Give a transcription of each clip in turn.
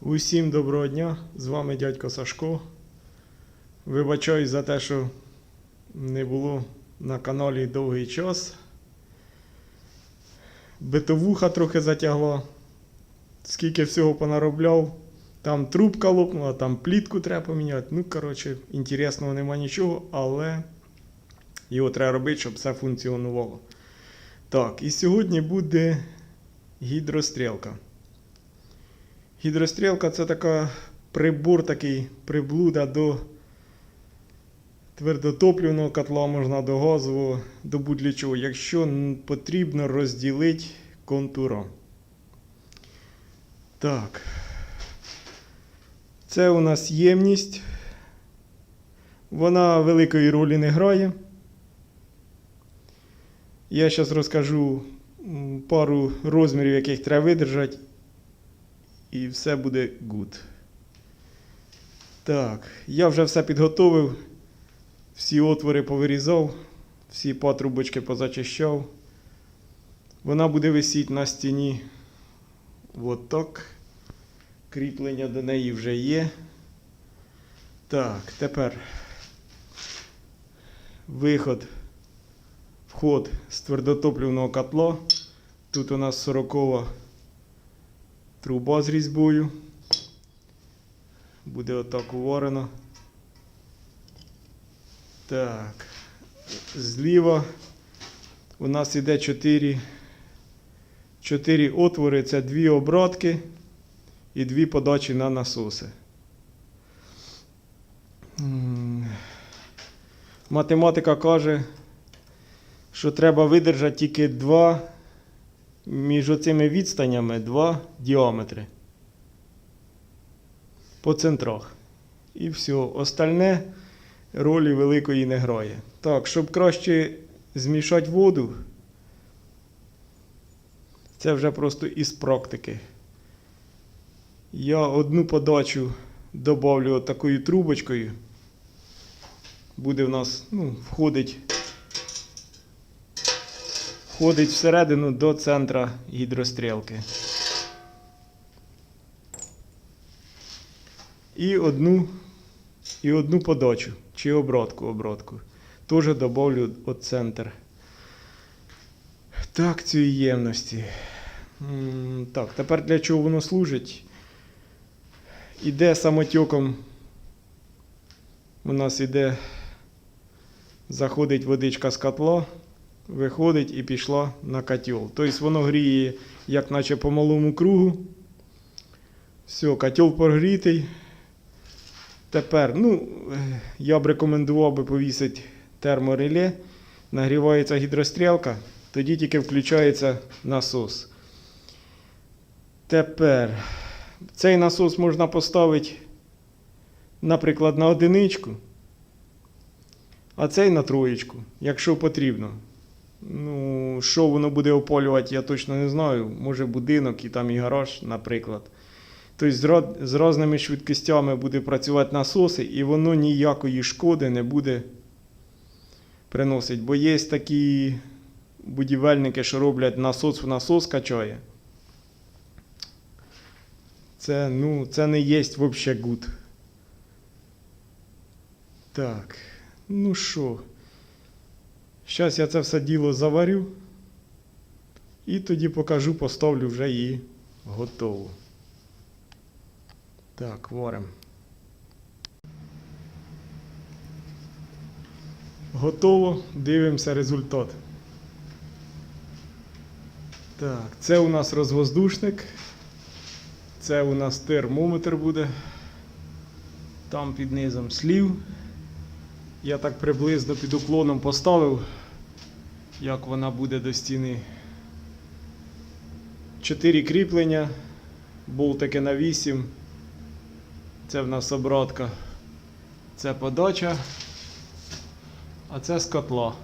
Усім доброго дня! З вами дядько Сашко. Вибачаюсь за те, що не було на каналі довгий час. Битовуха трохи затягла. Скільки всього понаробляв. Там трубка лопнула, там плітку треба поміняти. Ну, коротше, інтересного нема нічого, але його треба робити, щоб все функціонувало. Так, і сьогодні буде гідрострілка. Гідрострілка це така прибор, такий приблуда до твердотоплівного котла, можна до газового, до будь-для чого, якщо потрібно розділити контуром. Так. Це у нас ємність. Вона великої ролі не грає. Я зараз розкажу пару розмірів, яких треба видержати, і все буде good. Так, я вже все підготовив. Всі отвори повирізав, всі патрубочки позачищав. Вона буде висіти на стіні. От так. Кріплення до неї вже є. Так, тепер виход, вход з твердотоплівного котла. Тут у нас 40 труба з різьбою. Буде отак уварено. Так. Зліва у нас іде 4, 4 отвори. Це дві обратки і дві подачі на насоси. Математика каже, що треба видержати тільки два між оцими відстанями два діаметри по центрах. І все. Остальне ролі великої не грає. Так, щоб краще змішати воду, це вже просто із практики. Я одну подачу добавлю такою трубочкою. Буде в нас, ну, входить, входить всередину до центра гідрострілки. І одну, і одну подачу, чи обратку, обратку. Теж добавлю от центр. Так, цієї ємності. Так, тепер для чого воно служить? Іде самотеком. У нас іде, заходить водичка з котла, виходить і пішла на котел. Тобто воно гріє, як наче по малому кругу. Все, котел прогрітий. Тепер, ну, я б рекомендував би повісити термореле. Нагрівається гідрострілка, тоді тільки включається насос. Тепер цей насос можна поставити, наприклад, на одиничку, а цей на троєчку, якщо потрібно. Ну, що воно буде опалювати, я точно не знаю. Може будинок і там і гараж, наприклад. Тобто з, різними швидкостями буде працювати насоси, і воно ніякої шкоди не буде приносити. Бо є такі будівельники, що роблять насос в насос качає. Це, ну, це не є взагалі гуд. Так, ну що. Зараз я це все діло заварю. І тоді покажу, поставлю вже її готову. Так, варимо. Готово. Дивимося результат. Так, це у нас розвоздушник. Це у нас термометр буде. Там під низом слів. Я так приблизно під уклоном поставив, як вона буде до стіни. Чотири кріплення, болтики на 8. Це в нас обратка. Це подача. А це з котла.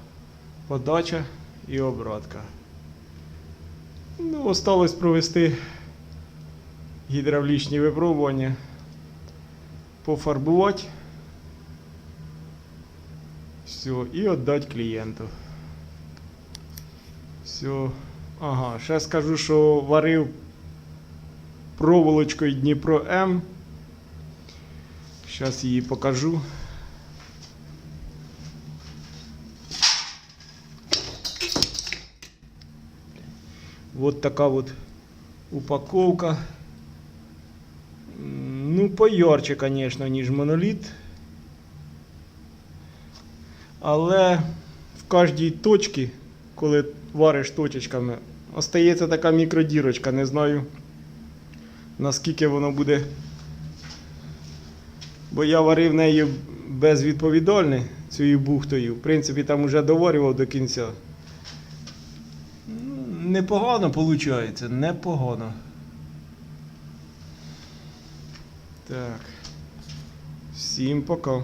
Подача і обратка. Ну, осталось провести гідравлічні випробування. Пофарбувати. Все, і віддати клієнту. Все. Ага, ще скажу, що варив проволочкою Дніпро М. Зараз її покажу. Вот така вот упаковка. М, Ну, поярче, звісно, ніж моноліт. Але в кожній точці, коли вариш точечками, остається така мікродірочка. Не знаю, наскільки воно буде. Бо я варив нею безвідповідально, цією бухтою. В принципі, там вже доварював до кінця. Непогано виходить, непогано. Так. Всім пока.